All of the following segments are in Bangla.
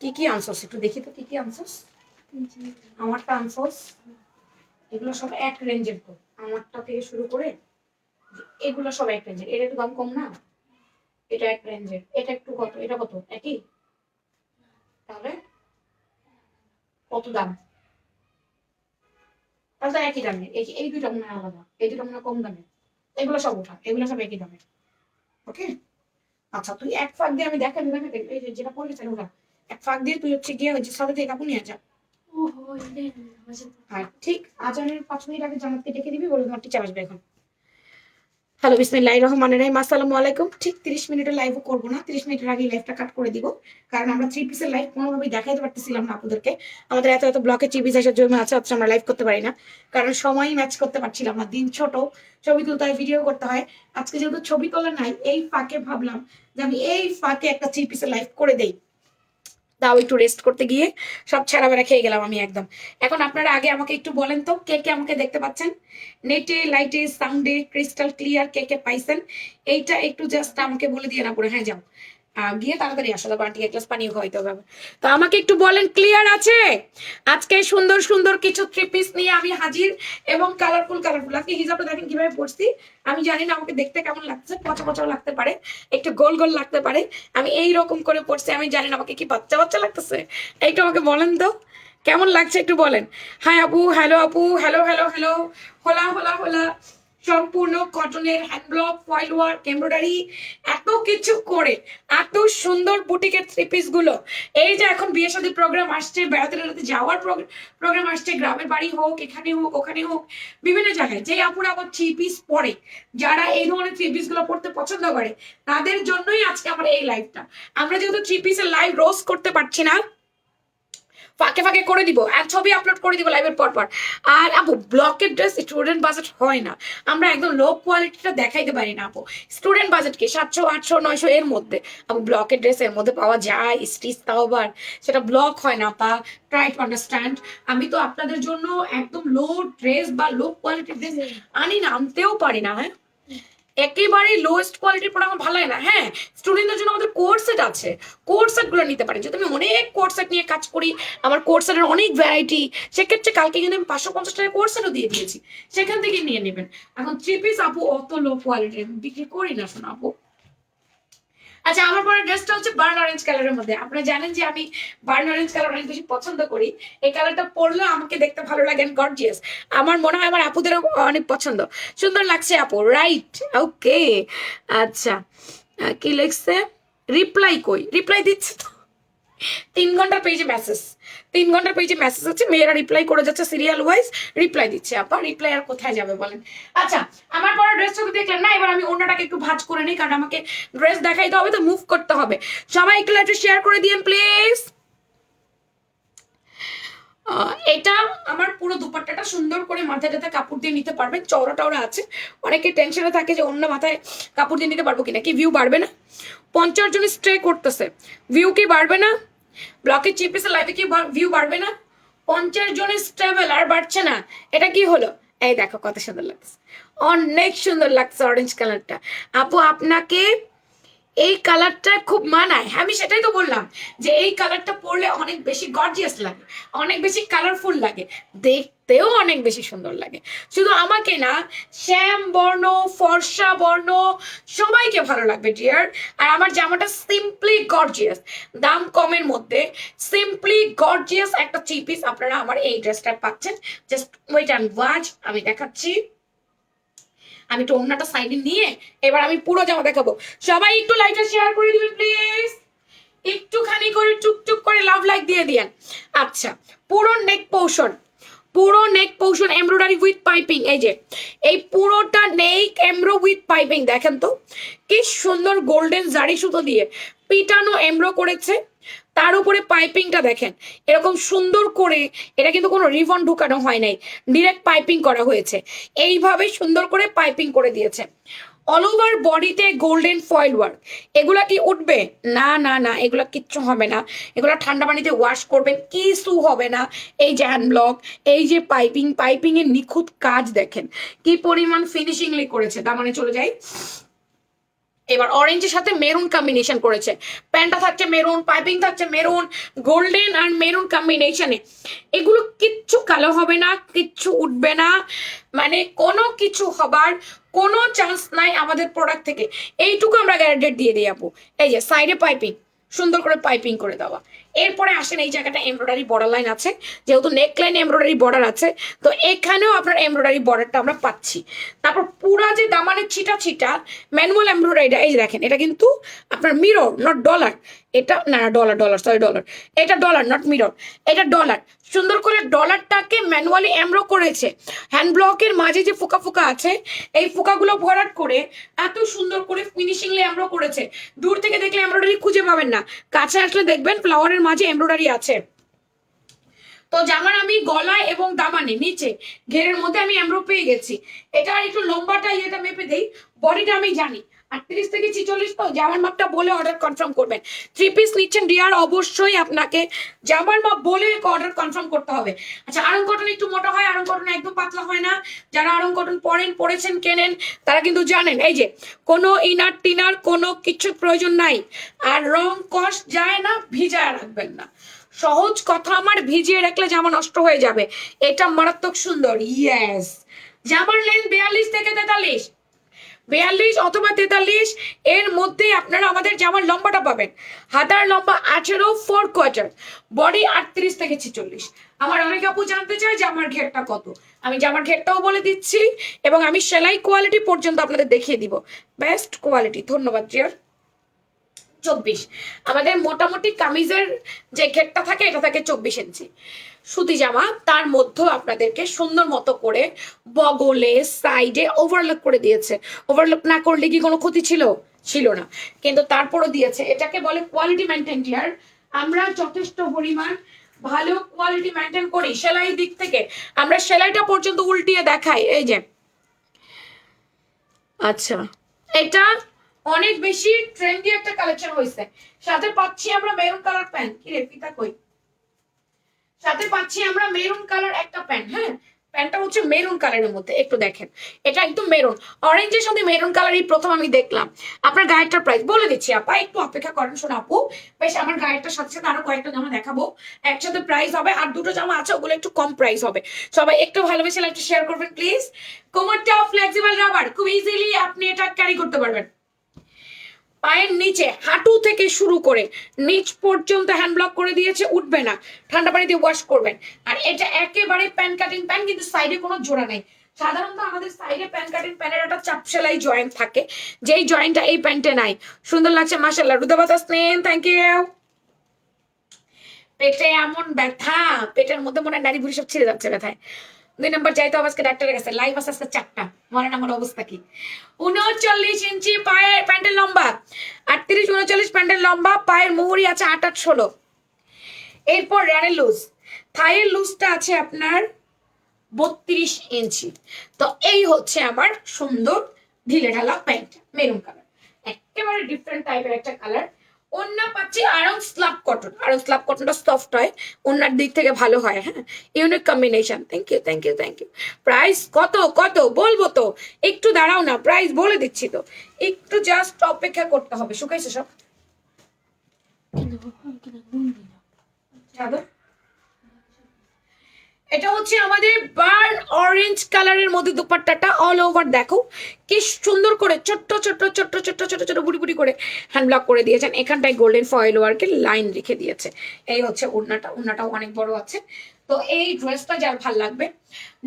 কি কি আনছস? একটু দেখি তো কি কি আনছস। আমারটা আনছস। এগুলো সব এক রেঞ্জের তো আমারটা থেকে শুরু করে এগুলো সব এক রেঞ্জের। এটা একটু দাম কম না? এটা এক রেঞ্জের। এটা একটু কত? এটা কত? একই? তাহলে কত দাম? তাহলে তো একই দামে এই এই দুইটা মনে আলাদা। এই দুটো মনে কম দামে এগুলো সব ওঠা। এগুলো সব একই দামে ওকে? আচ্ছা তুই এক ফাঁক দিয়ে আমি দেখাবি দেখাবি। এই যেটা পড়েছে, ওটা। এক ফাঁক দিয়ে তুই হচ্ছে গিয়ে যে সাথে থেকে কাপড় নিয়ে যা। আর ঠিক আজানের পাঁচ মিনিট আগে জামাতকে ডেকে দিবি বলে তোমার টিচার আসবে এখন। হ্যালো বিসমিল্লাহ রহমান রাহিম আসসালামু আলাইকুম। ঠিক তিরিশ মিনিটের লাইভও করব না তিরিশ মিনিটের আগে লাইভটা কাট করে দিব কারণ আমরা থ্রি পিসের লাইভ কোনোভাবেই দেখাইতে পারতেছিলাম না আপনাদেরকে। আমাদের এত এত ব্লকে পিস এসে জমে আছে অথচ আমরা লাইভ করতে পারি না কারণ সময়ই ম্যাচ করতে পারছিলাম না দিন ছোট ছবি তুলতে হয় ভিডিও করতে হয়। আজকে যেহেতু ছবি তোলা নাই এই ফাঁকে ভাবলাম যে আমি এই ফাঁকে একটা থ্রি পিসের লাইভ করে দেই। তাও একটু রেস্ট করতে গিয়ে। সব বেড়া খেয়ে গেলাম আমি একদম। এখন আপনারা আগে আমাকে একটু বলেন তো, কে কে আমাকে দেখতে পাচ্ছেন? নেটে লাইটে সাউন্ডে ক্রিস্টাল ক্লিয়ার কে কে পাইছেন? এইটা একটু জাস্ট আমাকে বলে দিয়ে না পড়ে। হ্যাঁ যাও। গিয়ে তাড়াতাড়ি আসো তারপর আন্টিকে গ্লাস পানিও খাওয়াইতে হবে তো আমাকে একটু বলেন ক্লিয়ার আছে? আজকে সুন্দর সুন্দর কিছু থ্রি পিস নিয়ে আমি হাজির এবং কালারফুল কালারফুল আজকে হিজাবটা দেখেন কীভাবে পড়ছি আমি জানি না আমাকে দেখতে কেমন লাগছে, পচা, পচাও লাগতে পারে, একটু গোল গোল লাগতে পারে। আমি এই রকম করে পড়ছি আমি জানি না আমাকে কি বাচ্চা বাচ্চা লাগতেছে। একটু আমাকে বলেন তো, কেমন লাগছে একটু বলেন। হাই আপু হ্যালো আপু হ্যালো হ্যালো হ্যালো হোলা হোলা হোলা। সম্পূর্ণ কটনের hand block foil work embroidery এত কিছু করে, এত সুন্দর বুটিকের থ্রি পিসগুলো। এই যে এখন বিয়ে শাদী প্রোগ্রাম আসছে বেড়াতে বেড়াতে যাওয়ার প্রোগ্রাম আসছে, গ্রামের বাড়ি হোক, এখানে হোক, ওখানে হোক, বিভিন্ন জায়গায় যে আপুরা আবার থ্রি পিস পরে, যারা এই ধরনের থ্রি পিসগুলো পড়তে পছন্দ করে, তাদের জন্যই আজকে আমার এই লাইভটা আমরা যেহেতু থ্রি পিসের লাইভ রোজ করতে পারছি না ফাঁকে ফাঁকে করে দিব আর ছবি আপলোড করে দিব লাইভের পর পর। আর আপু ব্লকের ড্রেস স্টুডেন্ট বাজেট হয় না। আমরা একদম লো কোয়ালিটিটা দেখাইতে পারি না আপু। স্টুডেন্ট বাজেট কি? সাতশো আটশো নয়শো এর মধ্যে। আপু ব্লকের ড্রেস এর মধ্যে পাওয়া যায় স্টিচ তাও আবার। সেটা ব্লক হয় না পা ট্রাই টু আন্ডারস্ট্যান্ড আমি তো আপনাদের জন্য একদম লো ড্রেস বা লো কোয়ালিটির ড্রেস আনি না আনতেও পারি না হ্যাঁ? একেবারে লোয়েস্ট কোয়ালিটির পড়া আমার ভালো লাগে না। হ্যাঁ স্টুডেন্টদের জন্য আমাদের কোর্স সেট আছে। কোর্স সেটগুলো নিতে পারি। যদি আমি অনেক কোর্স সেট নিয়ে কাজ করি, আমার কোর্স সেটের অনেক ভ্যারাইটি সেক্ষেত্রে কালকে কিন্তু আমি পাঁচশো পঞ্চাশ টাকা কোর্স সেটও দিয়ে দিয়েছি। সেখান থেকে নিয়ে নেবেন। এখন থ্রি পিস আপু অত লো কোয়ালিটির বিক্রি করি না শোনা আপু। আচ্ছা আমার পরের ড্রেসটা হচ্ছে বার্ন অরেঞ্জ কালারের মধ্যে। আপনারা জানেন যে আমি বার্ন অরেঞ্জ কালার অনেক বেশি পছন্দ করি। এই কালারটা পরলেও আমাকে দেখতে ভালো লাগে গর্জিয়াস আমার মনে হয় আমার আপুদেরও অনেক পছন্দ। সুন্দর লাগছে আপু রাইট ওকে আচ্ছা। কি লিখছে? রিপ্লাই কই? রিপ্লাই দিচ্ছে তো। তিন ঘণ্টার পেজে মেসেজ তিন ঘণ্টার পেজে মেসেজ হচ্ছে মেয়েরা রিপ্লাই করে যাচ্ছে সিরিয়াল ওয়াইজ রিপ্লাই দিচ্ছে। আপা রিপ্লাই আর কোথায় যাবে বলেন? আচ্ছা আমার পরে ড্রেস ছবি দেখলেন না? এবার আমি অন্যটাকে একটু ভাঁজ করে নিই, কারণ আমাকে ড্রেস দেখাইতে হবে, তো মুভ করতে হবে। সবাই একটু একটু শেয়ার করে দিন প্লিজ এটা আমার পুরো দুপাট্টাটা সুন্দর করে মাথায় টাথায় কাপড় দিয়ে নিতে পারবেন চওড়া টওড়া আছে। অনেকে টেনশনে থাকে যে অন্য মাথায় কাপড় দিয়ে নিতে পারব কিনা, কি ভিউ বাড়বে না? পঞ্চাশ জন স্ট্রে করতেছে। ভিউ কি বাড়বে না? ব্লকের চিপিসের লাইফে কি ভিউ বাড়বে না? পঞ্চাশ জনের স্ট্রাভেল আর বাড়ছে না। এটা কি হলো? এই দেখো কত সুন্দর লাগছে। অনেক সুন্দর লাগছে অরেঞ্জ কালারটা আপু, আপনাকে এই কালারটা খুব মানায়। আমি সেটাই তো বললাম যে এই কালারটা পরলে অনেক বেশি গর্জিয়াস লাগে, অনেক বেশি কালারফুল লাগে, দেখতেও অনেক বেশি সুন্দর লাগে। শুধু আমাকে না, শ্যাম, বর্ণ, ফর্সা, বর্ণ, সবাইকে ভালো লাগবে ডিয়ার আর আমার জামাটা সিম্পলি গর্জিয়াস দাম কমের মধ্যে সিম্পলি গর্জিয়াস একটা থ্রি পিস আপনারা আমার এই ড্রেসটা পাচ্ছেন। জাস্ট ওয়েট অ্যান্ড ওয়াচ আমি দেখাচ্ছি। আমি একটু অন্যটা সাইডে নিয়ে এবার আমি পুরো জামা দেখাবো। সবাই একটু লাইটটা শেয়ার করে দিবেন প্লিজ একটুখানি করে টুকটুক করে লাভ লাইক দিয়ে দিয়েন। আচ্ছা পুরো নেক পোর্শন পুরো neck portion embroidery with piping এই যে, এই পুরোটা নেক এমব্রো উইথ পাইপিং দেখেন তো, কি সুন্দর গোল্ডেন জারি সুতো দিয়ে পিটানো এমব্রো করেছে। তার উপরে পাইপিংটা দেখেন। এরকম সুন্দর করে এটা কিন্তু কোনো রিবন ঢুকানো হয় নাই। ডিরেক্ট পাইপিং করা হয়েছে। এইভাবে সুন্দর করে পাইপিং করে দিয়েছে। অল ওভার বডিতে গোল্ডেন ফয়েল ওয়ার্ক এগুলা কি উঠবে? না না না, এগুলো কিচ্ছু হবে না। এগুলো ঠান্ডা পানিতে ওয়াশ করবেন, কিছু হবে না। এই যে হ্যান্ড ব্লক এই যে পাইপিং পাইপিং এর নিখুঁত কাজ দেখেন। কি পরিমাণ ফিনিশিংলি করেছে, তার মানে চলে যাই। এবার অরেঞ্জের সাথে মেরুন কম্বিনেশন করেছে। প্যান্টটা থাকছে মেরুন পাইপিং থাকছে মেরুন গোল্ডেন আর মেরুন কম্বিনেশনে এগুলো কিচ্ছু কালো হবে না, কিচ্ছু উঠবে না। মানে কোনো কিছু হবার কোনো চান্স নাই আমাদের প্রোডাক্ট থেকে। এইটুকু আমরা গ্যারান্টেড দিয়ে দিয়ে যাব এই যে সাইডে পাইপিং সুন্দর করে পাইপিং করে দেওয়া। এরপরে আসেন এই জায়গাটা এমব্রয়ডারি বর্ডার লাইন আছে, যেহেতু নেক লাইন এমব্রয়ডারি বর্ডার আছে, তো এখানেও আপনার এমব্রয়ডারি বর্ডারটা আমরা পাচ্ছি। তারপর পুরা যে দামানের ছিটা ছিটা ম্যানুয়াল এমব্রয়ডারিটা এই দেখেন, এটা কিন্তু আপনার মিরর নট ডলার এটা, না ডলার ডলার সরি ডলার এটা ডলার নট মিরর এটা ডলার সুন্দর করে ডলারটাকে ম্যানুয়ালি এমব্রো করেছে। হ্যান্ড ব্লকের মাঝে যে ফোকা ফোকা আছে, এই ফোকাগুলো ভরাট করে এত সুন্দর করে ফিনিশিংলি এমব্রো করেছে। দূর থেকে দেখলে এমব্রয়ডারি খুঁজে পাবেন না। কাছে আসলে দেখবেন ফ্লাওয়ারের মাঝে এমব্রয়ডারি আছে। তো জামার আমি গলায় এবং দামানে নিচে ঘেরের মধ্যে আমি এমব্রো পেয়ে গেছি। এটা একটু লম্বাটা ইয়েটা মেপে দেই। বডিটা আমি জানি। আটত্রিশ থেকে ছিচল্লিশ তো, জামার মাপটা বলে অর্ডার কনফার্ম করবেন। থ্রি পিস নিচ্ছেন ডিয়ার অবশ্যই আপনাকে জামার মাপ বলে অর্ডার কনফার্ম করতে হবে। আচ্ছা আরং কটন একটু মোটা হয়, আরং কটন একদম পাতলা হয় না। যারা আরং কটন পরেন, পরেছেন, কেনেন, তারা কিন্তু জানেন। এই যে, কোনো ইনার টিনার কোনো কিছুর প্রয়োজন নাই। আর রং কষ যায় না, ভিজায় রাখবেন না। সহজ কথা আমার, ভিজিয়ে রাখলে জামা নষ্ট হয়ে যাবে। এটা মারাত্মক সুন্দর ইয়েস জামার লেন্থ বিয়াল্লিশ থেকে তেতাল্লিশ। বিয়াল্লিশ অথবা তেতাল্লিশ, এর মধ্যে আপনারা আমাদের জামার লম্বাটা পাবেন। হাতার লম্বা আঠেরো ফোর কোয়ার্টার বডি আটত্রিশ থেকে ছেচল্লিশ। আমার অনেক আপু জানতে চায় যে আমার ঘেরটা কত। আমি জামার ঘেরটাও বলে দিচ্ছি এবং আমি সেলাই কোয়ালিটি পর্যন্ত আপনাদের দেখিয়ে দিব। বেস্ট কোয়ালিটি ধন্যবাদ জিয়ার চব্বিশ। আমাদের মোটামুটি কামিজের যে ঘেরটা থাকে, এটা থাকে চব্বিশ ইঞ্চি সুতি জামা, তার মধ্যেও আপনাদেরকে সুন্দর মতো করে বগলে সাইডে ওভারলক করে দিয়েছে। ওভারলক না করলে কি কোনো ক্ষতি ছিল? ছিল না। কিন্তু তারপরও দিয়েছে। এটাকে বলে কোয়ালিটি মেনটেন ডিয়ার আমরা যথেষ্ট পরিমাণ ভালো কোয়ালিটি মেনটেন করি। সেলাই দিক থেকে আমরা সেলাইটা পর্যন্ত উল্টিয়ে দেখাই। এই যে। আচ্ছা। এটা অনেক বেশি ট্রেন্ডি একটা কালেকশন হয়েছে সাথে পাচ্ছি আমরা মেরুন কালার প্যান্ট কি রে পিতা কই? সাথে পাচ্ছি আমরা মেরুন কালার একটা প্যান্ট হ্যাঁ? প্যান্টটা হচ্ছে মেরুন কালারের মধ্যে, একটু দেখেন। এটা একদম মেরুন অরেঞ্জের সাথে মেরুন কালারই প্রথম আমি দেখলাম। আপনার গায়েরটার প্রাইস বলে দিচ্ছি আপা, একটু অপেক্ষা করেন, শোনো আপু। বেশ, আমার গায়েরটার সাথে সাথে আরও কয়েকটা জামা দেখাবো। একসাথে প্রাইস হবে, আর দুটো জামা আছে, ওগুলো একটু কম প্রাইস হবে। সবাই একটু ভালোবেসে একটু শেয়ার করবেন প্লিজ কোমরটা ফ্লেক্সিবল রাবার খুব ইজিলি আপনি এটা ক্যারি করতে পারবেন। পায়ের নিচে হাঁটু থেকে শুরু করে নিচ পর্যন্ত হ্যান্ড ব্লক করে দিয়েছে, উঠবে না। ঠান্ডা পানি দিয়ে ওয়াশ করবেন। আর এটা একেবারে প্যান কাটিং প্যান কিন্তু সাইডে কোনো জোড়া নেই। সাধারণত আমাদের সাইডে প্যান কাটিং প্যানের একটা চাপ সেলাই জয়েন্ট থাকে। যেই জয়েন্টটা এই প্যান্টে নাই। সুন্দর লাগছে মাসাল্লাহ রুদাবাতা স্নেন থ্যাংক ইউ পেটে এমন ব্যথা, পেটের মধ্যে মনে হয় নারী সব ছিঁড়ে যাচ্ছে ব্যথায়। দুই নম্বর যাইতে হবে আজকে ডাক্তারের কাছে। লাইভ আছে আজকে চারটা। মরেন আমার অবস্থা কি? উনচল্লিশ ইঞ্চি পায়ের প্যান্টের লম্বা। আটত্রিশ, উনচল্লিশ প্যান্টের লম্বা, পায়ের মুহুরি আছে আট আট ষোলো। এরপর রানের লুজ থাইয়ের লুজটা আছে আপনার বত্রিশ ইঞ্চি। তো এই হচ্ছে আমার সুন্দর ঢিলে ঢালা প্যান্ট মেরুন কালার একেবারে ডিফারেন্ট টাইপের একটা কালার অন্য পাচ্ছি Aarong slub cotton Aarong slub কটনটা soft হয় অন্যার দিক থেকে ভালো হয় হ্যাঁ? Unique combination thank you thank you thank you price কত কত? বলব তো। একটু দাঁড়াও না প্রাইস বলে দিচ্ছি তো। একটু জাস্ট অপেক্ষা করতে হবে। শুকাইছে সব? চাদর? এটা হচ্ছে আমাদের বার্ন অরেঞ্জ কালারের মধ্যে দুপাট্টাটা অল ওভার দেখো। কি সুন্দর করে ছোট্ট ছোট্ট ছোট্ট ছোট্ট ছোট ছোট বুড়ি বুড়ি করে হ্যান্ড ব্লক করে দিয়েছেন। এখানটায় গোল্ডেন ফয়েল ওয়ার্কের লাইন রেখে দিয়েছে। এই হচ্ছে ওড়নাটা, ওড়নাটাও অনেক বড় আছে। তো এই ড্রেসটা যার ভালো লাগবে।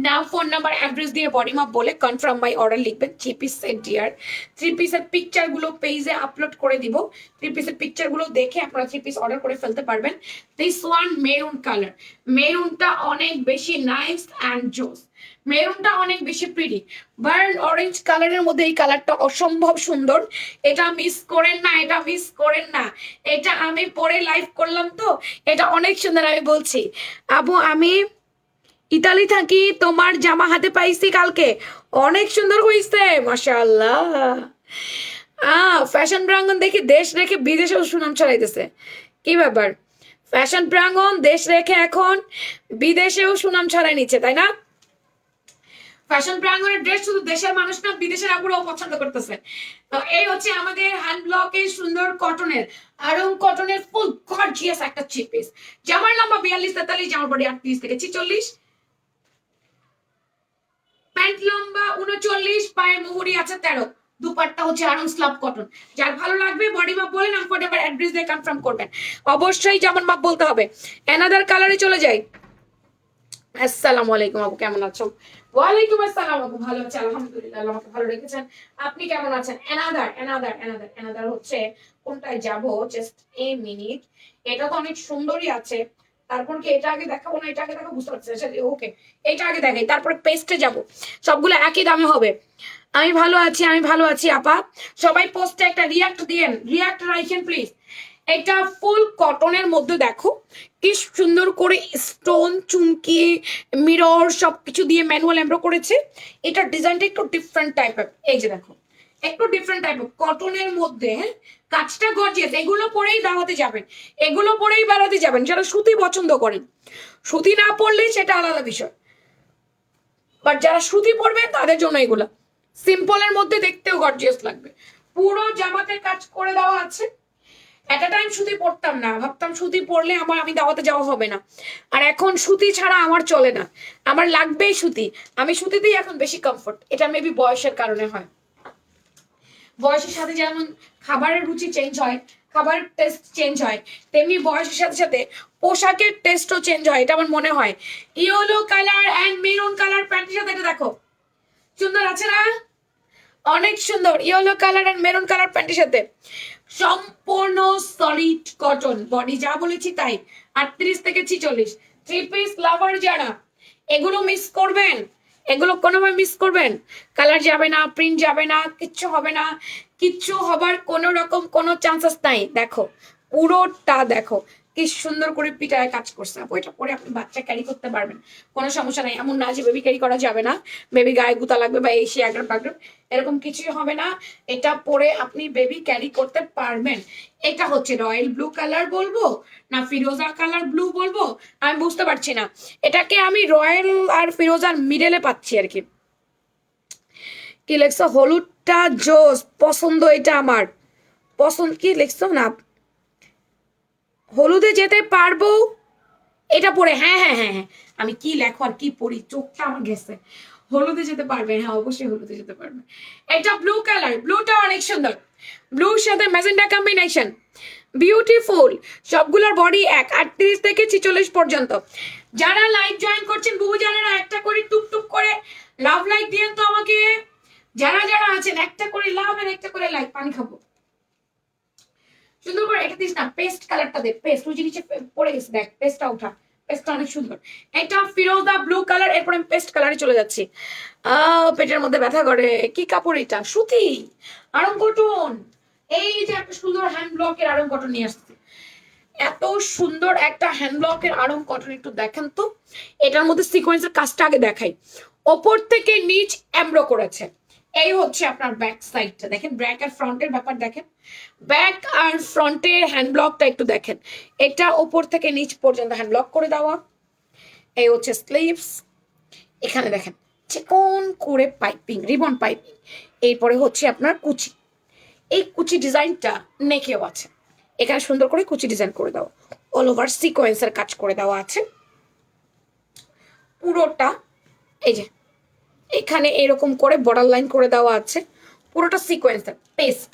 নাও ফোন নাম্বার অ্যাড্রেস দিয়ে বডি মাপ বলে কনফার্ম মাই অর্ডার লিখবেন। Three piece set dear three পিসের পিকচারগুলো পেজে আপলোড করে দিব। থ্রি পিসের পিকচারগুলো দেখে আপনারা থ্রি পিস অর্ডার করে ফেলতে পারবেন। দিস ওয়ান মেরুন কালার মেরুনটা অনেক বেশি নাইস অ্যান্ড জোস মেরুনটা অনেক বেশি প্রিটি বার্ন অরেঞ্জ কালারের মধ্যে এই কালারটা অসম্ভব সুন্দর। এটা মিস করেন না, এটা মিস করেন না। এটা আমি পরে লাইভ করলাম তো, এটা অনেক সুন্দর আমি বলছি। আবু, আমি ইতালি থাকি, তোমার জামা হাতে পাইছি কালকে। অনেক সুন্দর হয়েছে মাশাআল্লাহ। আহ ফ্যাশন প্রাঙ্গন দেখি দেশ রেখে বিদেশেও সুনাম ছড়াইতেছে। কি ব্যাপার? ফ্যাশন প্রাঙ্গন দেশ রেখে এখন বিদেশেও সুনাম ছড়াই নিচ্ছে, তাই না? ফ্যাশন প্রাঙ্গনের ড্রেস শুধু দেশের মানুষ না, বিদেশের আপুরাও পছন্দ করতেছে। তো এই হচ্ছে আমাদের হ্যান্ড ব্লকের সুন্দর কটনের আরং কটনের ফুল গর্জিয়াস একটা থ্রি পিস জামার লম্বা বিয়াল্লিশ, তেতাল্লিশ, জামার বডি আটত্রিশ থেকে ছিচল্লিশ। প্যান্ট লম্বা উনচল্লিশ পায়ের মুহুরি আছে তেরো। দুপাট্টা হচ্ছে আরং স্লাব কটন যার ভালো লাগবে বডি মাপ বলেন আমি ফোন অ্যাড্রেস দিয়ে কনফার্ম করবেন। অবশ্যই যেমন মাপ বলতে হবে। অ্যানাদার কালারে চলে যাই। আসসালামু আলাইকুম আপু, কেমন আছো? ওয়ালাইকুম আসসালাম আপু, ভালো আছি, আলহামদুলিল্লাহ আমাকে ভালো রেখেছেন। আপনি কেমন আছেন? এনাদার এনাদার এনাদার এনাদার হচ্ছে, কোনটায় যাব? জাস্ট এ মিনিট এটা তো অনেক সুন্দরই আছে। তারপর কি এটা আগে দেখাবো না? এটা আগে দেখাবো? বুঝতে পারছি ওকে এটা আগে দেখাই। তারপরে পেস্টে যাব। সবগুলো একই দামে হবে। আমি ভালো আছি, আমি ভালো আছি, আপা। সবাই পোস্টে একটা রিয়াক্ট দিয়েন রিয়াক্ট রাখেন প্লিজ এটা ফুল কটনের মধ্যে দেখো। কি সুন্দর করে স্টোন, চুমকি, মিরর সব কিছু দিয়ে ম্যানুয়াল এমব্রো করেছে। এটা ডিজাইনটা একটু ডিফারেন্ট টাইপের এই যে দেখো, একটু ডিফারেন্ট টাইপের কটনের মধ্যে হ্যাঁ? কাজটা গর্জিয়াস এগুলো পরেই দাওয়াতে যাবেন। এগুলো পরেই বেড়াতে যাবেন। যারা সুতি পছন্দ করেন, সুতি না পড়লে সেটা আলাদা বিষয়। বাট যারা সুতি পরবেন তাদের জন্য এগুলা। সিম্পলের মধ্যে দেখতেও গর্জিয়াস লাগবে। পুরো জামাতে কাজ করে দেওয়া আছে। এট টাইম সুতি পরতাম না। ভাবতাম সুতি পরলে আমার, আমি দাওয়াতে যাওয়া হবে না। আর এখন সুতি ছাড়া আমার চলে না। আমার লাগবেই সুতি। আমি সুতিতেই এখন বেশি কমফোর্ট এটা মেবি বয়সের কারণে হয়। বয়সের সাথে যেমন খাবারের রুচি চেঞ্জ হয় খাবারের টেস্ট চেঞ্জ হয়, তেমনি বয়সের সাথে সাথে পোশাকের টেস্টও চেঞ্জ হয়। এটা আমার মনে হয়। Yellow colour and maroon colour প্যান্টের সাথে এটা দেখো। সুন্দর আছে না? অনেক সুন্দর। Yellow colour and maroon colour প্যান্টের সাথে। সম্পূর্ণ সলিড কটন বডি যা বলেছি তাই। আটত্রিশ থেকে ছিচল্লিশ। থ্রি পিস লাভার যারা, এগুলো মিস করবেন। এগুলো কোনোভাবে মিস করবেন। কালার যাবে না প্রিন্ট যাবে না, কিচ্ছু হবে না। কিচ্ছু হবার কোনো রকম কোনো চান্সেস নাই। দেখো, পুরোটা দেখো। কি সুন্দর করে পিটায় কাজ করছে। আপু, এটা পরে আপনি বাচ্চা ক্যারি করতে পারবেন। কোনো সমস্যা নাই, এমন না যে বেবি ক্যারি করা যাবে না। বেবি গায়ে গুতা লাগবে বা এই সে আগ্রাম পাগ্রাম এরকম কিছুই হবে না। এটা পরে আপনি বেবি ক্যারি করতে পারবেন। এটা হচ্ছে রয়্যাল ব্লু কালার বলব, না ফিরোজা কালার ব্লু বলব? আমি বুঝতে পারছি না। এটাকে আমি রয়্যাল আর ফিরোজার মিডেলে পাচ্ছি আর কি। কি লেখছো? হলুদটা জোস, পছন্দ এটা আমার। পছন্দ, কি লিখছো না? হলুদে যেতে পারব? এটা পরে হ্যাঁ হ্যাঁ হ্যাঁ হ্যাঁ। আমি কি লেখো আর কি পড়ি, চোখটা আমার গেছে। হলুদে যেতে পারবে হ্যাঁ অবশ্যই হলুদে যেতে পারবে। এটা ব্লু কালার ব্লুটা অনেক সুন্দর। ব্লুর সাথে ম্যাজেন্ডা কম্বিনেশন বিউটিফুল সবগুলোর বডি এক, আটত্রিশ থেকে ছিচল্লিশ পর্যন্ত। যারা লাইভ জয়েন করছেন বহু জানেরা একটা করে টুক টুক করে লাভ লাইক দিয়েন তো আমাকে। যারা যারা আছেন, একটা করে লাভ আর একটা করে লাইক পানি খাব। সুন্দর করে এটা দিস না পেস্ট কালারটা দে পেস্ট ওই নিচে পড়ে গেছে, দেখ পেস্টটা ওঠা পেস্টটা অনেক সুন্দর। এটা ফিরোজা ব্লু কালার এরপর আমি পেস্ট কালারে চলে যাচ্ছি। আহ, পেটের মধ্যে ব্যথা করে, কি কাপড় এটা? সুতি, আরং কটন। এই যে একটা সুন্দর হ্যান্ড ব্লকের আরং কটন নিয়ে আসছে। এত সুন্দর একটা হ্যান্ড ব্লকের আরং কটন, একটু দেখেন তো। এটার মধ্যে সিকোয়েন্সের কাজটা আগে দেখাই। ওপর থেকে নিচ এমব্রো করেছে। এই হচ্ছে আপনার ব্যাক সাইডটা দেখেন ব্যাক আর ফ্রন্টের ব্যাপার দেখেন। ব্যাক আর ফ্রন্টের হ্যান্ড ব্লকটা একটু দেখেন। এটা ওপর থেকে নিচ পর্যন্ত হ্যান্ড ব্লক করে দেওয়া। এই হচ্ছে স্লিভস এখানে দেখেন, চিকন করে পাইপিং রিবন পাইপিং এরপরে হচ্ছে আপনার কুচি। এই কুচি ডিজাইনটা নেকেও আছে। এখানে সুন্দর করে কুচি ডিজাইন করে দেওয়া। অল ওভার সিকোয়েন্সের কাজ করে দেওয়া আছে। পুরোটা, এই যে এখানে এরকম করে বর্ডার লাইন করে দেওয়া আছে। পুরোটা sequence paste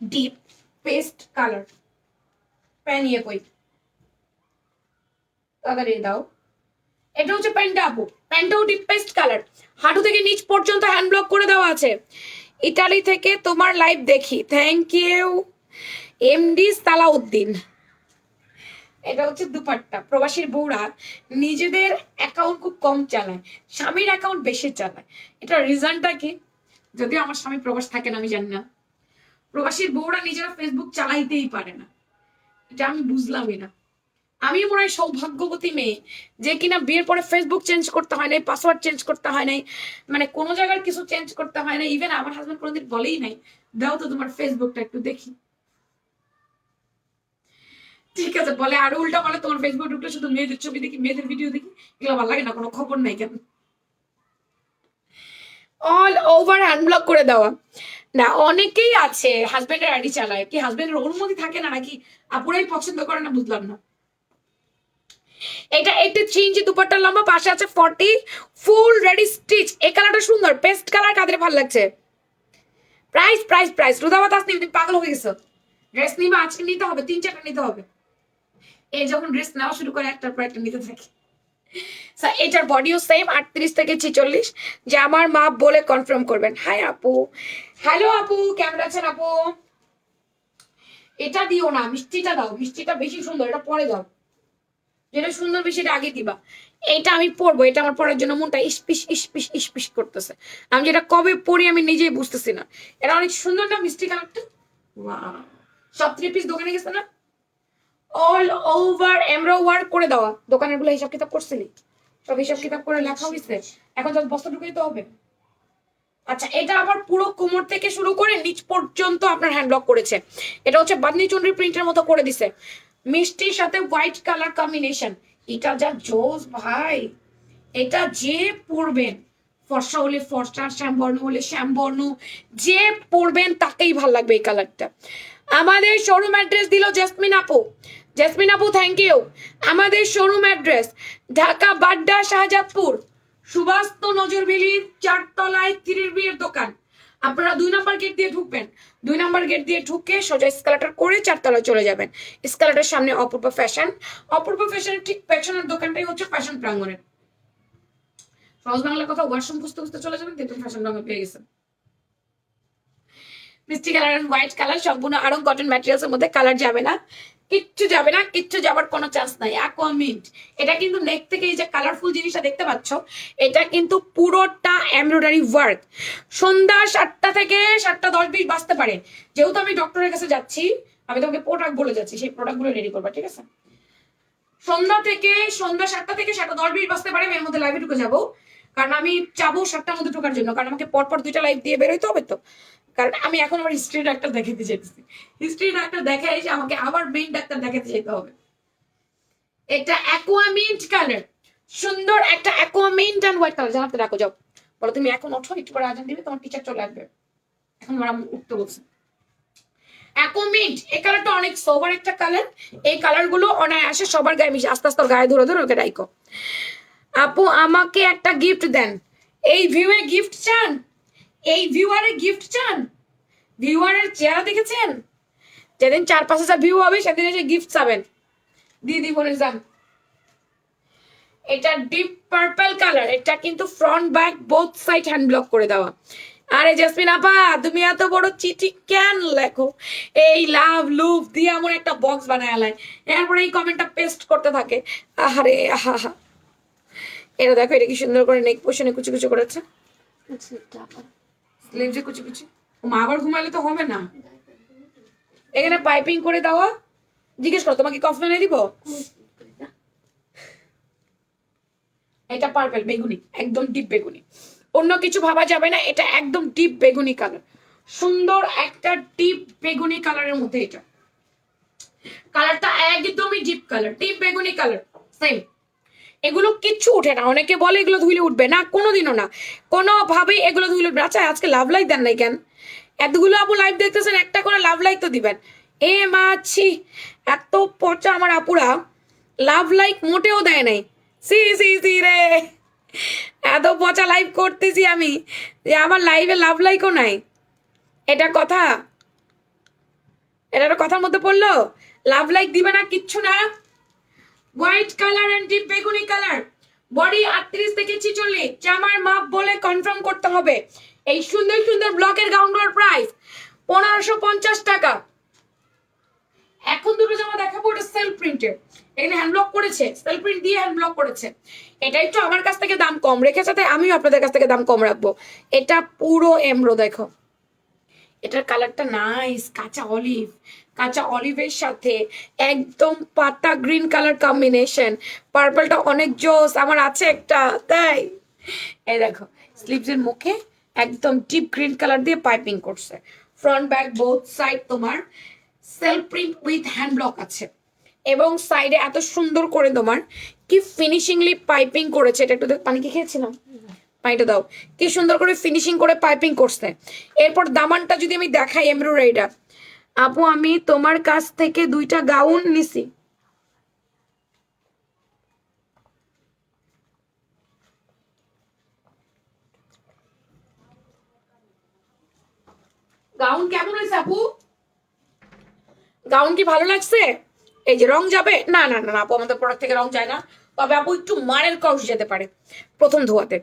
deep paste colour প্যানিয়ে কই তাড়াতাড়ি দাও। এটা হচ্ছে প্যান্টটা আপু। প্যান্টটাও ডিপ পেস্ট কালার হাঁটু থেকে নিচ পর্যন্ত হ্যান্ড ব্লক করে দেওয়া আছে। ইটালি থেকে তোমার লাইভ দেখি। Thank you MD Salauddin. এটা হচ্ছে দুপাট্টা। প্রবাসীর বউরা নিজেদের অ্যাকাউন্ট খুব কম চালায়, স্বামীর অ্যাকাউন্ট বেশি চালায়। এটা রিজনটা কি? যদিও আমার স্বামী প্রবাস থাকেন আমি জানি না। প্রবাসীর বউরা নিজেরা ফেসবুক চালাইতেই পারে না। এটা আমি বুঝলামই না। আমি মনে হয় সৌভাগ্যবতী মেয়ে, যে কিনা বিয়ের পরে ফেসবুক চেঞ্জ করতে হয় নাই পাসওয়ার্ড চেঞ্জ করতে হয় নাই মানে কোনো জায়গার কিছু চেঞ্জ করতে হয় না ইভেন আমার হাজবেন্ড কোনোদিন বলেই নাই, দাও তো তোমার ফেসবুকটা একটু দেখি। ঠিক আছে, বলে আরও উল্টা বলে তোমার ফেসবুক ঢুকলে শুধু মেয়েদের ছবি দেখি, মেয়েদের ভিডিও দেখি, এগুলো ভালো লাগে না, কোনো খবর নাই কেন? অল ওভার হ্যান্ড ব্লক করে দেওয়া। না, অনেকেই আছে হাজবেন্ডের আইডি চালায়, কি হাজবেন্ডের অনুমতি থাকে না নাকি? আপুরাই পছন্দ করে না, বুঝলাম না। এটা একটু থ্রি ইঞ্চি লম্বা, পাশে আছে ফর্টি ফুল রেডি স্টিচ এই কালারটা সুন্দর পেস্ট কালার কাদের ভালো লাগছে? প্রাইস প্রাইস প্রাইস রুদাবাত আসনি পাগল হয়ে গেছো। ড্রেস নিবা, আজকে নিতে হবে, তিন চারটা নিতে হবে। এই যখন ড্রেস নেওয়া শুরু করে, একটার পর একটা নিতে থাকে। এটার বডিও সেম আটত্রিশ থেকে ছেচল্লিশ। যে আমার মা বলে কনফার্ম করবেন। হাই আপু। হ্যালো আপু। কেমন আছেন, আপু? এটা দিও না, মিষ্টিটা দাও। মিষ্টিটা বেশি সুন্দর, এটা পরে দাও। যেটা সুন্দর, বেশি এটা আগে দিবা। এটা আমি পরবো, এটা আমার পরার জন্য মনটা ইস্পিস ইস্পিস ইস্পিস করতেছে। আমি যেটা কবে পরি, আমি নিজেই বুঝতেছি না। এটা অনেক সুন্দর না, মিষ্টি কালারটা সব থ্রি পিস দোকানে গেছে না? অল ওভার এমরো ওয়ার্ক করে দেওয়া। দোকানেরগুলো হিসাব কিতাব করছিলি? সব হিসাব কিতাব করে লেখা হয়েছে এখন তো বস্তা ঢুকে দিতে হবে। আচ্ছা এটা আবার পুরো কোমর থেকে শুরু করে নিচ পর্যন্ত আপনার হ্যান্ড ব্লক করেছে। এটা হচ্ছে বাদনি চন্ডি প্রিন্টের মতো করে দিছে। মিষ্টির সাথে হোয়াইট কালার কম্বিনেশন এটা যা জোস ভাই। এটা যে পরবেন। ফর্সা হলে ফর্সা, শ্যামবর্ণ হলে শ্যামবর্ণ। যে পরবেন তাকেই ভালো লাগবে এই কালারটা আমাদের শোরুম অ্যাড্রেস দিল জেসমিন আপু। জেসমিন আপু থ্যাংক ইউ আমাদের শোরুম অ্যাড্রেস ঢাকা, বাড্ডা, শাহজাদপুর। সুবাস্ত নজরবিলির চারতলায় তিরির বিয়ের দোকান। আপনারা দুই নাম্বার গেট দিয়ে ঢুকবেন। দুই নাম্বার গেট দিয়ে ঢুকে সোজা স্কালাটার করে চারতলায় চলে যাবেন। স্কালাটার সামনে অপূর্ব ফ্যাশন অপূর্ব ফ্যাশনের ঠিক পেছনের দোকানটাই হচ্ছে ফ্যাশন প্রাঙ্গণের। সহজ বাংলা কথা ওয়াশরুম খুঁজতে খুঁজতে চলে যাবেন, কিন্তু ফ্যাশন রঙে পেয়ে গেছেন। মিষ্টি কালার হোয়াইট কালার সম্পূর্ণ আরং কটন ম্যাটেরিয়ালস এর মধ্যে কালার যাবে না। কিচ্ছু যাবে না, কিচ্ছু যাবার কোনো চান্স নাই। অ্যাকোয়া মিন্ট এটা কিন্তু নেক থেকে এই যে কালারফুল জিনিসটা দেখতে পাচ্ছ, এটা কিন্তু পুরোটা এমব্রয়ডারি ওয়ার্ক সন্ধ্যা সাতটা থেকে সাতটা দশ বিশ বাজতে পারে। যেহেতু আমি ডক্টরের কাছে যাচ্ছি, আমি তোমাকে প্রোডাক্ট বলে যাচ্ছি, সেই প্রোডাক্টগুলো রেডি করবা, ঠিক আছে? সন্ধ্যা থেকে, সন্ধ্যা সাতটা থেকে সাতটা দশ বিশ বাজতে পারে, আমি এর মধ্যে লাইভে ঢুকে যাব। কারণ আমি যাব সাতটার মধ্যে ঢোকার জন্য, কারণ আমাকে পরপর দুইটা লাইভ দিয়ে বেরোইতে হবে তো। কারণ আমি এখন আমার হিস্ট্রি ডাক্তার দেখাতে চাইতেছি। হিস্ট্রি ডাক্তার দেখে এসে আমাকে আবার মেইন ডাক্তার দেখাতে যেতে হবে। এটা অ্যাকোয়ামিন্ট কালার সুন্দর একটা অ্যাকোয়ামিন্ট অ্যান্ড হোয়াইট কালার জানাতে রাখো, যাও। বলো, তুমি এখন ওঠো, একটু পরে আজান দিবে, তোমার টিচার চলে আসবে। এখন আমার উঠতে বলছে। অ্যাকোমিন্ট এই কালারটা অনেক সোবার একটা কালার এই কালারগুলো অনায়াসে সবার গায়ে মিশে আস্তে আস্তে গায়ে ধরে ধরে ওকে রাইকো আপু, আমাকে একটা গিফট দেন। এই ভিউয়ে গিফট চান? এই ভিউয়ারে গিফট চান? ভিউয়ারের চেহারা দেখেছেন? যেদিন চার পাঁচ হাজার ভিউ হবে, সেদিন এসে গিফট চাবেন। দিদি বলে যান। এটা ডিপ পার্পল কালার এটা কিন্তু front back both side hand block করে দেওয়া। আরে জাসমিন আপা, তুমি এত বড় চিঠি কেন লেখো? এই লাভ লুভ দিয়ে এমন একটা বক্স বানায় আলায়। এরপরে এই কমেন্টটা পেস্ট করতে থাকে। আহারে আহা হা এটা দেখো, এটা কি সুন্দর করে নেক পোষণে কুচি কুচি করেছে? স্লিভসে কুচি কুচি। মা আবার ঘুমালে তো হবে না। এখানে পাইপিং করে দেওয়া জিজ্ঞেস করো, তোমাকে কফি এনে দিব? এটা পার্পল বেগুনি, একদম ডিপ বেগুনি। অন্য কিছু ভাবা যাবে না, এটা একদম ডিপ বেগুনি কালার সুন্দর একটা ডিপ বেগুনি কালারের মধ্যে এটা। কালারটা একদমই ডিপ কালার ডিপ বেগুনি কালার সেম এগুলো কিচ্ছু উঠে না। অনেকে বলে এগুলো ধুইলে উঠবে না, কোনোদিনও না। কোনোভাবেই এগুলো ধুইলে উঠবে আচ্ছা আজকে লাভ লাইক দেন নাই কেন? এতগুলো আপু লাইভ দেখতেছেন, একটা করে লাভ লাইক তো দিবেন। এ মাছি এত পচা আমার আপুরা। লাভ লাইক মোটেও দেয় নাই। সি সি সি রে। এত পচা লাইভ করতেছি আমি যে আমার লাইভে লাভ লাইকও নাই। এটা কথা? এটা কথার মধ্যে পড়ল? লাভ লাইক দিবে না কিচ্ছু না? হোয়াইট কালার এন্ড ডিপ বেগুনি কালার বডি আটত্রিশ থেকে ছিচল্লিশ। জামার মাপ বলে কনফার্ম করতে হবে। এই সুন্দর সুন্দর ব্লকের গাউনগুলোর প্রাইস পনেরোশো পঞ্চাশ টাকা। এখন দুটো জামা দেখাবো ওটা সেলফ প্রিন্টের এখানে হ্যান্ড ব্লক করেছে সেলফ প্রিন্ট দিয়ে হ্যান্ড ব্লক করেছে। এটা একটু আমার কাছ থেকে দাম কম রেখেছে, তাই আমিও আপনাদের কাছ থেকে দাম কম রাখব। এটা পুরো এমরো, দেখো। এটার কালারটা নাইস কাঁচা অলিভ কাঁচা অলিভের সাথে একদম পাতা গ্রিন কালার কম্বিনেশন পার্পলটা অনেক জোস, আমার আছে একটা, তাই। এই দেখো স্লিভসের মুখে একদম ডিপ গ্রিন কালার দিয়ে পাইপিং করছে। ফ্রন্ট ব্যাক বোথ সাইড তোমার self print with hand block আছে। এবং সাইডে এত সুন্দর করে তোমার কি ফিনিশিংলি পাইপিং করেছে, এটা একটু পানি কি খেয়েছিলাম? পাইটা দাও। কি সুন্দর করে ফিনিশিং করে পাইপিং করছে। এরপর দামানটা যদি আমি দেখাই এমব্রয়ডারিটা আপু আমি তোমার কাছ থেকে দুইটা গাউন নিছি। গাউন কেমন হয়েছে আপু? গাউন কি ভালো লাগছে? এই যে রং যাবে? না না না আপু, আমাদের প্রোডাক্ট থেকে রং যায় না। তবে আপু, একটু মারের কষ যেতে পারে। প্রথম ধোয়াতে।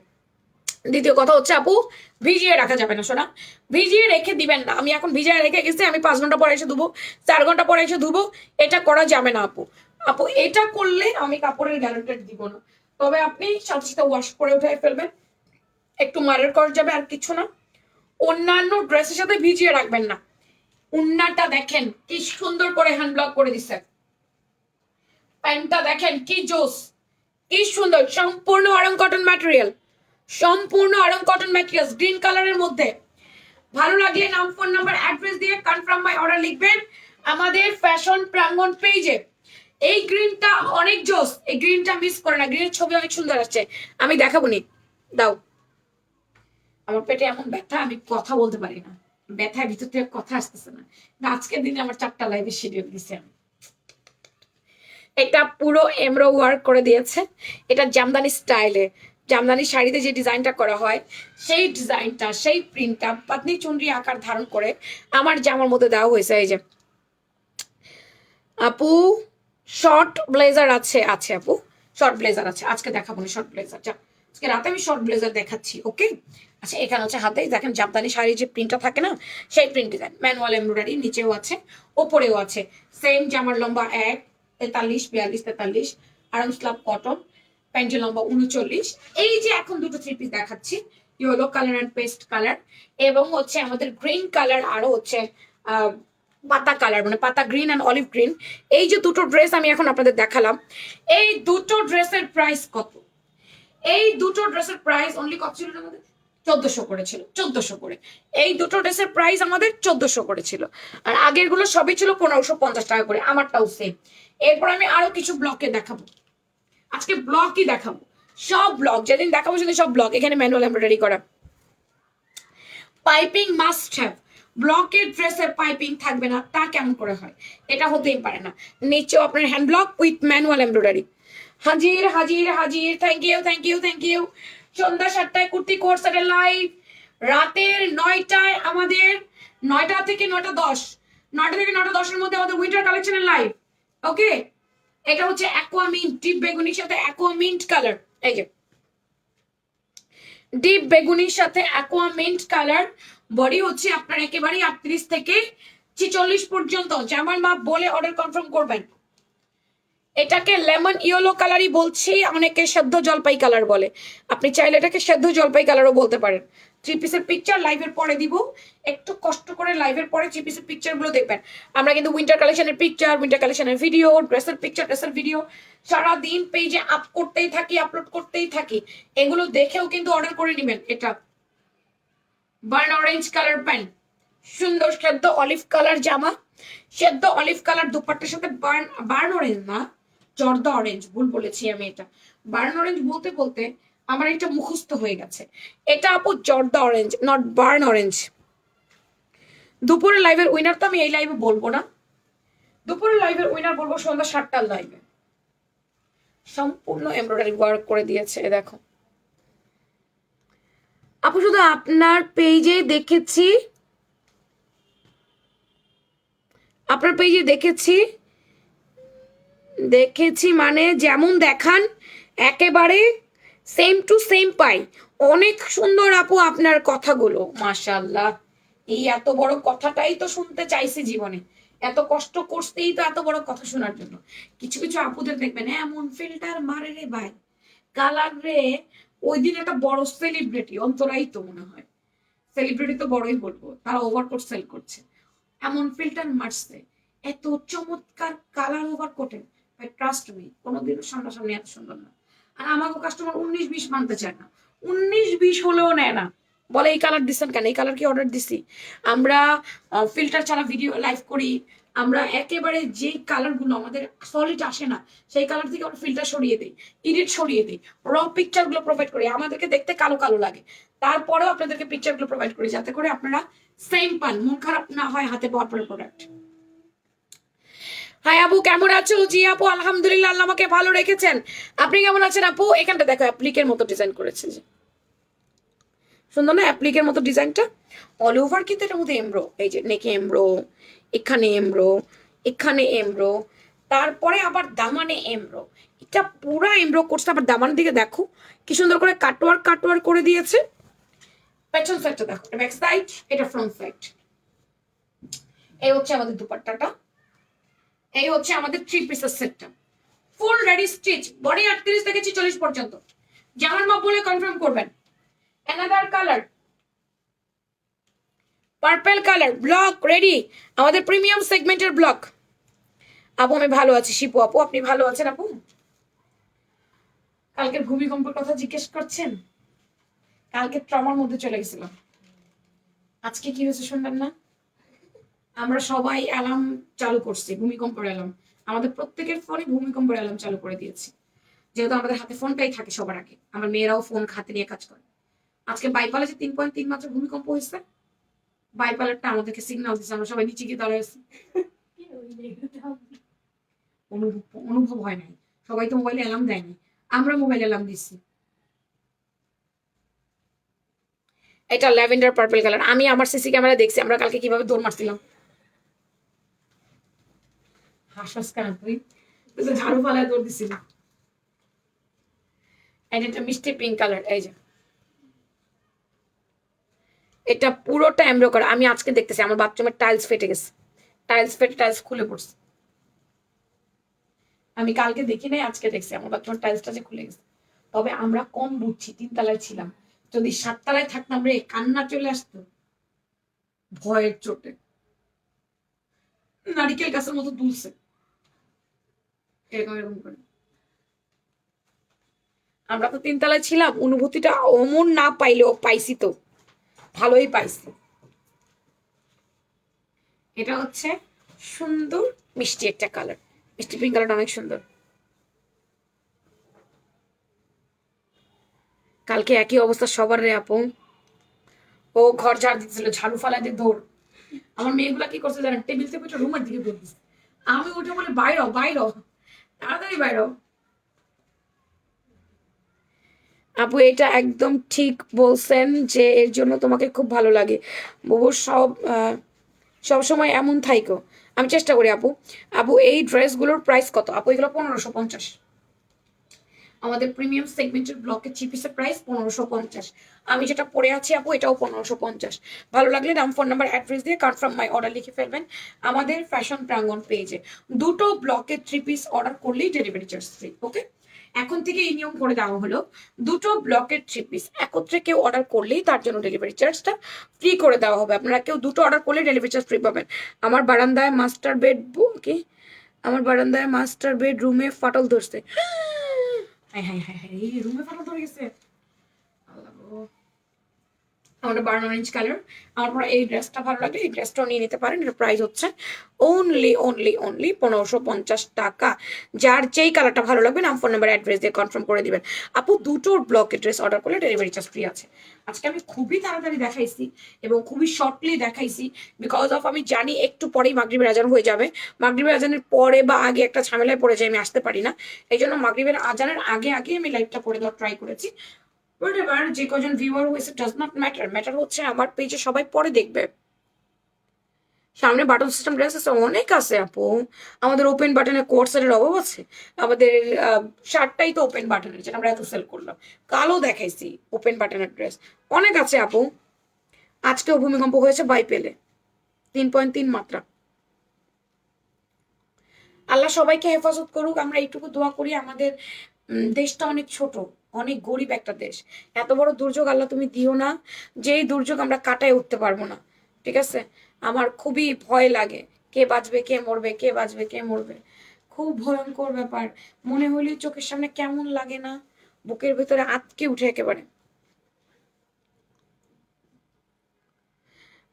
দ্বিতীয় কথা হচ্ছে, আপু, ভিজিয়ে রাখা যাবে না, শোনা। ভিজিয়ে রেখে দিবেন না। আমি এখন ভিজিয়ে রেখে গেছি, আমি পাঁচ ঘণ্টা পরে এসে ধুবো, চার ঘণ্টা পরে এসে ধুবো, এটা করা যাবে না, আপু। আপু, এটা করলে আমি কাপড়ের গ্যারান্টি দিব না। তবে আপনি সাথে সাথে ওয়াশ করে উঠে ফেলবেন। একটু মারের কষ যাবে আর কিছু না। অন্যান্য ড্রেসের সাথে ভিজিয়ে রাখবেন না। উন্নাটা দেখেন, কি সুন্দর করে হ্যান্ড ব্লক করে দিচ্ছে প্যান্টটা দেখেন, কি জোস, কি সুন্দর, সম্পূর্ণ আরং কটন ম্যাটেরিয়াল সম্পূর্ণ আরং কটন ম্যাটেরিয়াল গ্রিন কালারের মধ্যে। ভালো লাগলে নাম ফোন নাম্বার অ্যাড্রেস দিয়ে কনফার্ম বাই অর্ডার লিখবেন আমাদের ফ্যাশন প্রাঙ্গন পেজে এই গ্রিনটা অনেক জোস। এই গ্রিনটা মিস করে না। গ্রিনের ছবি অনেক সুন্দর আসছে। আমি দেখাবো নি। দাও। আমার পেটে এমন ব্যথা আমি কথা বলতে পারি না। ব্যথার ভিতর থেকে কথা আসতেছে না। না, আজকের দিনে আমার চারটা লাইভে শিডিউল দিছে আমি। এটা পুরো এমরো ওয়ার্ক করে দিয়েছে। এটা জামদানি স্টাইলে জামদানি শাড়িতে যে ডিজাইনটা করা হয়, সেই ডিজাইনটা, সেই প্রিন্টটা পাতনি চুনরি আকার ধারণ করে আমার জামার মধ্যে দেওয়া হয়েছে। এই যে, আপু শর্ট ব্লেজার আছে আছে আপু শর্ট ব্লেজার আছে, আজকে দেখাবো না শর্ট ব্লেজার যা, আজকে রাতে আমি শর্ট ব্লেজার দেখাচ্ছি ওকে আচ্ছা এখানে হচ্ছে হাতে দেখেন জামদানি শাড়ির যে প্রিন্টটা থাকে না, সেই প্রিন্ট ডিজাইন ম্যানুয়াল এমব্রয়ডারি নিচেও আছে, ওপরেও আছে সেম জামার লম্বা এক, তেতাল্লিশ, বিয়াল্লিশ, তেতাল্লিশ আরাম স্লাব কটন প্যান্টের লম্বা উনচল্লিশ। এই যে এখন দুটো থ্রি পিস দেখাচ্ছি yellow colour and paste colour এবং হচ্ছে আমাদের গ্রিন কালার আরও হচ্ছে পাতা কালার মানে পাতা গ্রিন অ্যান্ড অলিভ গ্রিন এই যে দুটো ড্রেস আমি এখন আপনাদের দেখালাম, এই দুটো ড্রেসের প্রাইস কত? এই দুটো ড্রেসের প্রাইস অনলি কত ছিল আমাদের চোদ্দশো করে ছিল, চোদ্দশো করে। এই দুটো ড্রেসের প্রাইস আমাদের চোদ্দশো করে ছিল। আর আগেরগুলো সবই ছিল পনেরোশো পঞ্চাশ টাকা করে, আমারটাও সেম এরপর আমি আরও কিছু ব্লকে দেখাবো। আজকে ব্লকই দেখাবো। সব ব্লক যেদিন দেখাবো সেদিন সব ব্লক এখানে ম্যানুয়াল এমব্রয়ডারি করা। পাইপিং মাস্ট হ্যাভ ব্লকের ড্রেসের পাইপিং থাকবে না, তা কেমন করে হয়? এটা হতেই পারে না। নিচেও আপনার hand block with manual embroidery হাজির হাজির হাজির thank you thank you thank you সন্ধ্যা সাতটায় কুর্তি কোর্স এর লাইভ রাতের নয়টায় আমাদের নয়টা থেকে নয়টা দশ। নয়টা থেকে নয়টা দশের মধ্যে আমাদের উইন্টার কালেকশনের লাইভ ওকে এটা হচ্ছে অ্যাকোয়ামিন্ট ডিপ বেগুনির সাথে অ্যাকোয়ামিন্ট কালার এই যে। ডিপ বেগুনির সাথে অ্যাকোয়ামিন্ট কালার বডি হচ্ছে আপনার একেবারেই আটত্রিশ থেকে ছিচল্লিশ পর্যন্ত। জামার মাপ বলে অর্ডার কনফার্ম করবেন। এটাকে লেমন ইয়েলো কালারই বলছি, অনেকে সেদ্ধ জলপাই কালার বলে। আপনি চাইলে এটাকে সেদ্ধ জলপাই কালারও বলতে পারেন। থ্রি পিসের পিকচার লাইভের পরে দিব। একটু কষ্ট করে লাইভের পরে থ্রি পিসের পিকচারগুলো দেখবেন। আমরা কিন্তু উইন্টার কালেকশনের পিকচার উইন্টার কালেকশনের ভিডিও ড্রেসের পিকচার ড্রেসের ভিডিও সারা দিন পেজে আপ করতেই থাকি আপলোড করতেই থাকি। এগুলো দেখেও কিন্তু অর্ডার করে নেবেন। এটা বার্ন অরেঞ্জ কালার প্যান্ট সুন্দর সেদ্ধ অলিভ কালার জামা। সেদ্ধ অলিভ কালার দুপাট্টার সাথে বার্ন বার্ন অরেঞ্জ না জর্দা অরেঞ্জ ভুল বলেছি আমি এটা। বার্ন অরেঞ্জ বলতে বলতে আমার এটা মুখস্থ হয়ে গেছে। এটা আপু জর্দা অরেঞ্জ নট বার্ন অরেঞ্জ দুপুরে লাইভের উইনার তো আমি এই লাইভে বলব না। দুপুরে লাইভের উইনার বলব সন্ধ্যা সাতটার লাইভে সম্পূর্ণ এমব্রয়ডারি ওয়ার্ক করে দিয়েছে দেখো। আপু শুধু আপনার পেজে দেখেছি। আপনার পেজে দেখেছি। দেখেছি মানে যেমন দেখান, একেবারে সেম টু সেম পাই। অনেক সুন্দর আপু আপনার কথাগুলো মাশাল্লাহ এই এত বড় কথাটাই তো শুনতে চাইছি জীবনে। এত কষ্ট করতেই তো এত বড় কথা শোনার জন্য। কিছু কিছু আপুদের দেখবেন এমন ফিল্টার মারে রে ভাই। কালার রে। ওই দিন একটা বড় সেলিব্রিটি অন্তরাই তো মনে হয়। সেলিব্রিটি তো বড়ই বলব, তারা ওভারকোট সেল করছে। এমন ফিল্টার মারছে। এত চমৎকার কালার ওভারকোটে ভাই ট্রাস্ট মি কোনোদিনও সামনাসামনি এত সুন্দর না। আর আমাকে কাস্টমার উনিশ বিশ মানতে চায় না। উনিশ বিশ হলেও নেয় না। বলে এই কালার দিচ্ছেন কেন? এই কালার কি অর্ডার দিছি? আমরা ফিল্টার ছাড়া ভিডিও লাইভ করি। আমরা একেবারে যে কালারগুলো আমাদের সলিড আসে না সেই কালার থেকে আমরা ফিল্টার সরিয়ে দিই এডিট সরিয়ে দিই। র পিকচারগুলো প্রোভাইড করি। আমাদেরকে দেখতে কালো কালো লাগে। তারপরেও আপনাদেরকে পিকচারগুলো প্রোভাইড করি যাতে করে আপনারা সেম পান। মন খারাপ না হয় হাতে পাওয়ার পরে প্রোডাক্ট হাই আপু, কেমন আছো? জি আপু, আলহামদুলিল্লাহ, আল্লাহ আমাকে ভালো রেখেছেন। আপনি কেমন আছেন আপু? এখানটা দেখো অ্যাপ্লিকের মতো ডিজাইন করেছে যে। সুন্দর না অ্যাপ্লিকের মতো ডিজাইনটা অল ওভার কিন্তু এটার মধ্যে এমব্রো এই যে নেকে এমব্রো এখানে এমব্রো এখানে এমব্রো তারপরে আবার দামানে এমব্রো এটা পুরা এমব্রো করছে আবার দামানের দিকে দেখো। কি সুন্দর করে কাটওয়ার কাটওয়ার করে দিয়েছে। পেছন সাইডটা দেখো ব্যাক সাইড এটা ফ্রন্ট সাইড এই হচ্ছে আমাদের দুপাট্টাটা। এই হচ্ছে আমাদের থ্রি পিসের সেটটা ফুল রেডি স্টিচ বডি আটত্রিশ থেকে ছিচল্লিশ পর্যন্ত। জামার মাপ বলে কনফার্ম করবেন। Another colour purple colour block ready আমাদের প্রিমিয়াম সেগমেন্টের ব্লক আপু, আমি ভালো আছি। শিপু আপু, আপনি ভালো আছেন আপু? কালকের ভূমিকম্পের কথা জিজ্ঞেস করছেন? কালকে ট্রমার মধ্যে চলে গেছিলাম। আজকে কি হয়েছে শুনবেন না? আমরা সবাই অ্যালার্ম চালু করছি, ভূমিকম্পের অ্যালার্ম আমাদের প্রত্যেকের ফোনে ভূমিকম্পের অ্যালার্ম চালু করে দিয়েছি। যেহেতু আমাদের হাতে ফোনটাই থাকে সবার আগে, আমার মেয়েরাও ফোন হাতে নিয়ে কাজ করে। আজকে বাইপালে যে তিন পয়েন্ট তিন মাত্র ভূমিকম্প হয়েছে। বাইপালারটা আমাদেরকে সিগন্যাল দিচ্ছে আমরা সবাই নিচে গিয়ে দাঁড়ায় অনুভব অনুভব হয় নাই। সবাই তো মোবাইলে অ্যালার্ম দেয়নি। আমরা মোবাইলে অ্যালার্ম দিচ্ছি এটা ল্যাভেন্ডার পার্পল কালার আমি আমার সিসি ক্যামেরা দেখছি, আমরা কালকে কীভাবে দৌড় মারছিলাম। হাসাস কেন তুই তুই ঝাড়ু ফালায় দৌড় দিছিল। And এটা মিষ্টি পিঙ্ক কালার এই যে। এটা পুরোটা এমব্রো করা আমি আজকে দেখতেছি, আমার বাথরুমের টাইলস ফেটে গেছে। টাইলস ফেটে টাইলস খুলে পড়ছে। আমি কালকে দেখি নাই, আজকে দেখছি। আমার বাথরুমের টাইলসটা যে খুলে গেছে। তবে আমরা কম বুঝছি তিন তলায় ছিলাম। যদি সাততলায় থাকতাম রে, কান্না চলে আসতো। ভয়ের চোটে। নারিকেল গাছের মতো দুলছে। আমরা তো তিনতলায় ছিলাম, অনুভূতিটা অমন না পাইলেও পাইছি তো। ভালোই পাইছি। এটা হচ্ছে সুন্দর মিষ্টি একটা কালার। মিষ্টি পিঙ্ক কালারটা অনেক সুন্দর। কালকে একই অবস্থা সবার রে আপু। ও ঘর ঝাড় দিচ্ছিল ঝাড়ু ফালা দিয়ে দৌড়। আমার মেয়েগুলা কি করছে জানেন? টেবিল থেকে রুমের দিকে দিচ্ছে আমি উঠে বলে, বাইর বাইর। তাড়াতাড়ি বাইরো। আপু, এটা একদম ঠিক বলছেন যে এর জন্য তোমাকে খুব ভালো লাগে। বউ সব সব সময় এমন থাইকো। আমি চেষ্টা করি, আপু। আপু, এই ড্রেসগুলোর প্রাইস কত? আপু, এগুলো পনেরোশো পঞ্চাশ। আমাদের প্রিমিয়াম সেগমেন্টের ব্লকের চিপিসের প্রাইস পনেরোশো পঞ্চাশ। আমি যেটা পরে আছি আপু, এটাও পনেরোশো পঞ্চাশ। ভালো লাগলে নাম ফোন নাম্বার অ্যাড্রেস দিয়ে কনফার্ম মাই অর্ডার লিখে ফেলবেন আমাদের ফ্যাশন প্রাঙ্গন পেজে দুটো ব্লকের থ্রি পিস অর্ডার করলেই ডেলিভারি চার্জ ফ্রি ওকে এখন থেকে এই নিয়ম করে দেওয়া হলো, দুটো ব্লকের থ্রি পিস একত্রে কেউ অর্ডার করলেই তার জন্য ডেলিভারি চার্জটা ফ্রি করে দেওয়া হবে। আপনারা কেউ দুটো অর্ডার করলে ডেলিভারি চার্জ ফ্রি পাবেন। আমার বারান্দায় মাস্টার বেড কি? আমার বারান্দায় মাস্টার বেড রুমে ফাটল ধরছে। হাই হাই হাই হাই এই রুমে ফাটল ধরে গেছে। আমার বার্ন অরেঞ্জ কালার আমার পরে এই ড্রেসটা ভালো লাগলে এই ড্রেসটাও নিয়ে নিতে পারেন। এর প্রাইস হচ্ছে অনলি অনলি অনলি পনেরোশো পঞ্চাশ টাকা। যার যেই কালারটা ভালো লাগবে, নাম ফোন নাম্বার অ্যাড্রেস দিয়ে কনফার্ম করে দিবেন। আপু, দুটো ব্লকের ড্রেস অর্ডার করলে ডেলিভারি চার্জ ফ্রি আছে। আজকে আমি খুবই তাড়াতাড়ি দেখাইছি এবং খুবই শর্টলি দেখাইছি বিকজ অফ আমি জানি একটু পরেই মাগরিবের আজান হয়ে যাবে। মাগরিবের আজানের পরে বা আগে একটা ঝামেলায় পড়ে যায় আমি আসতে পারি না। এই জন্য মাগরিবের আজানের আগে আগে আমি লাইভটা করে দেওয়ার ট্রাই করেছি। হোয়াটএভার যে কজন ভিউয়ার হয়েছে ডাজ নট ম্যাটার ম্যাটার হচ্ছে আমার পেজে সবাই পরে দেখবে। সামনে বাটন সিস্টেম ড্রেস আছে, অনেক আছে আপু। আমাদের ওপেন বাটনের কোর্ট সেটের অভাব আছে। আমাদের শার্টটাই তো ওপেন বাটনের যেটা আমরা এত সেল করলাম। কালো দেখাইছি ওপেন বাটনের ড্রেস অনেক আছে আপু। আজকেও ভূমিকম্প হয়েছে বাই পেলে তিন পয়েন্ট তিন মাত্রা। আল্লাহ সবাইকে হেফাজত করুক, আমরা এইটুকু দোয়া করি। আমাদের দেশটা অনেক ছোট। অনেক গরিব একটা দেশ। এত বড় দুর্যোগ আল্লাহ তুমি দিও না, যেই দুর্যোগ আমরা কাটায় উঠতে পারব না। ঠিক আছে? আমার খুবই ভয় লাগে, কে বাঁচবে, কে মরবে, কে বাঁচবে, কে মরবে। খুব ভয়ঙ্কর ব্যাপার। মনে হইলে চোখের সামনে কেমন লাগে না? বুকের ভিতরে আটকে উঠে একেবারে।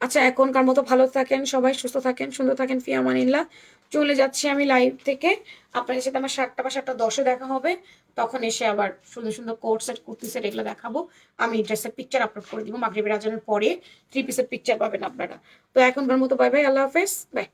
আচ্ছা এখনকার মতো ভালো থাকেন, সবাই সুস্থ থাকেন, সুন্দর থাকেন ফিয়ামানিল্লাহ চলে যাচ্ছি আমি লাইভ থেকে। আপনাদের সাথে আমার সাতটা বা সাতটা দশে দেখা হবে। তখন এসে আবার সুন্দর সুন্দর কোট সেট কুর্তি সেট এগুলো দেখাবো। আমি ড্রেসের পিকচার আপলোড করে দিব। মাগরিবের আজানের পরে থ্রি পিসের পিকচার পাবেন আপনারা। তো এখনকার মতো বাই বাই আল্লাহ হাফেজ। বাই